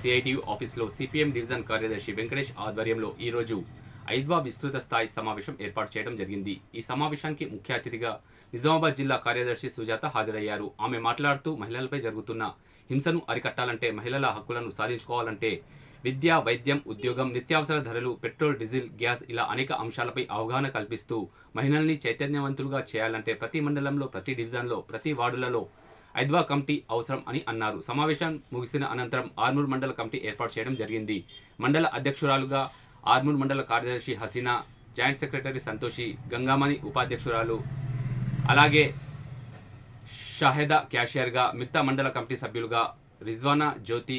CITU ఆఫీసులో CPM division కార్యదర్శి వెంకటేష్ ఆధ్వర్యంలో ఈరోజు ఐద్వా విస్తృత స్థాయి సమావేశం ఏర్పాటు చేయడం జరిగింది. ఈ సమావేశానికి ముఖ్య అతిథిగా నిజామాబాద్ జిల్లా కార్యదర్శి సుజాత హాజరయ్యారు. ఆమె మాట్లాడుతూ మహిళలపై జరుగుతున్న హింసను అరికట్టాలంటే మహిళల హక్కులను సాధించుకోవాలంటే విద్య వైద్యం ఉద్యోగం నిత్యావసర ధరలు పెట్రోల్ డీజిల్ గ్యాస్ ఇలా అనేక అంశాలపై అవగాహన కల్పిస్తూ మహిళల్ని చైతన్యవంతులుగా చేయాలంటే ప్రతి మండలంలో ప్రతి డివిజన్లో ప్రతి వార్డులలో ఐద్వా కమిటీ అవసరం అని అన్నారు. సమావేశం ముగిసిన అనంతరం ఆర్మూర్ మండల కమిటీ ఏర్పాటు చేయడం జరిగింది. మండల అధ్యక్షురాలుగా ఆర్మూర్ మండల కార్యదర్శి హసీనా జాయింట్ సెక్రటరీ సంతోషి గంగామణి ఉపాధ్యక్షురాలు అలాగే షాహెదా క్యాషియర్గా మిగతా మండల కమిటీ సభ్యులుగా రిజ్వానా జ్యోతి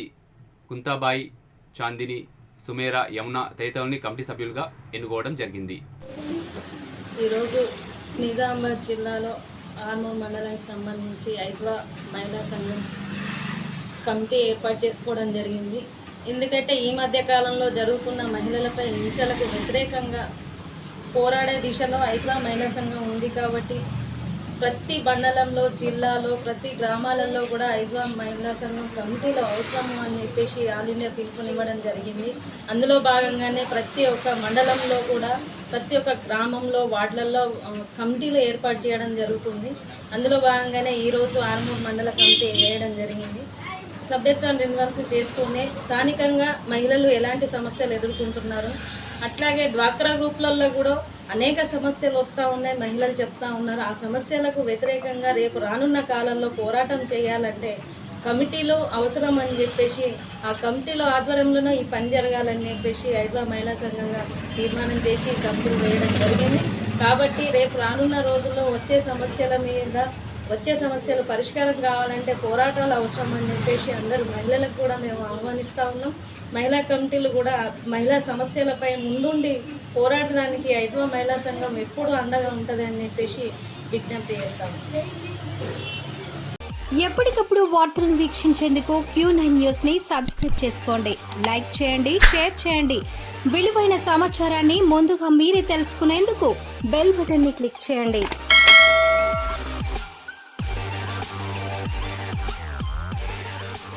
కుంతాబాయి చాందిని సుమేరా యమున తదితరులని కమిటీ సభ్యులుగా ఎన్నుకోవడం జరిగింది. ఈరోజు నిజామాబాద్ జిల్లాలో ఆర్మూర్ మండలానికి సంబంధించి ఐద్వా మహిళా సంఘం కమిటీ ఏర్పాటు చేసుకోవడం జరిగింది. ఎందుకంటే ఈ మధ్య కాలంలో జరుగుతున్న మహిళలపై హింసలకు వ్యతిరేకంగా పోరాడే దిశలో ఐద్వా మహిళా సంఘం ఉంది కాబట్టి ప్రతి మండలంలో జిల్లాలో ప్రతి గ్రామాలలో కూడా ఐద్వా మహిళా సంఘం కమిటీలు అవసరం అని చెప్పేసి ఆల్ ఇండియా పిలుపునివ్వడం జరిగింది. అందులో భాగంగానే ప్రతి ఒక్క మండలంలో కూడా ప్రతి ఒక్క గ్రామంలో వార్డులలో కమిటీలు ఏర్పాటు చేయడం జరుగుతుంది. అందులో భాగంగానే ఈరోజు ఆర్మూర్ మండల కమిటీ వేయడం జరిగింది. సభ్యత్వం రిన్వర్స్ చేస్తూనే స్థానికంగా మహిళలు ఎలాంటి సమస్యలు ఎదుర్కొంటున్నారు? అట్లాగే డ్వాక్రా గ్రూప్లలో కూడా అనేక సమస్యలు వస్తూ ఉన్నాయి మహిళలు చెప్తా ఉన్నారు. ఆ సమస్యలకు వ్యతిరేకంగా రేపు రానున్న కాలంలో పోరాటం చేయాలంటే కమిటీలో అవసరం అని చెప్పేసి ఆ కమిటీలో ఆధ్వర్యంలోనే ఈ పని జరగాలని చెప్పేసి హైదరాబాద్ మహిళా సంఘంగా తీర్మానం చేసి కమిటీలు వేయడం జరిగింది. కాబట్టి రేపు రానున్న రోజుల్లో వచ్చే సమస్యల మీద వచ్చే సమస్యలు పరిష్కారం కావాలంటే పోరాటాలు అవసరం అని చెప్పేసి అందరూ మహిళలకు కూడా మేము ఆహ్వానిస్తూ ఉన్నాం. మహిళా కమిటీలు కూడా మహిళా సమస్యలపై ముందుండి పోరాటడానికి ఐదవ మహిళా సంఘం ఎప్పుడూ అండగా ఉంటుంది అని చెప్పేసి విజ్ఞప్తి చేస్తాం ఎప్పటికప్పుడు వార్తలను వీక్షించేందుకు క్యూ నైన్ న్యూస్ని సబ్స్క్రైబ్ చేసుకోండి. లైక్ చేయండి షేర్ చేయండి. విలువైన సమాచారాన్ని ముందుగా మీరే తెలుసుకునేందుకు బెల్ బటన్ని క్లిక్ చేయండి.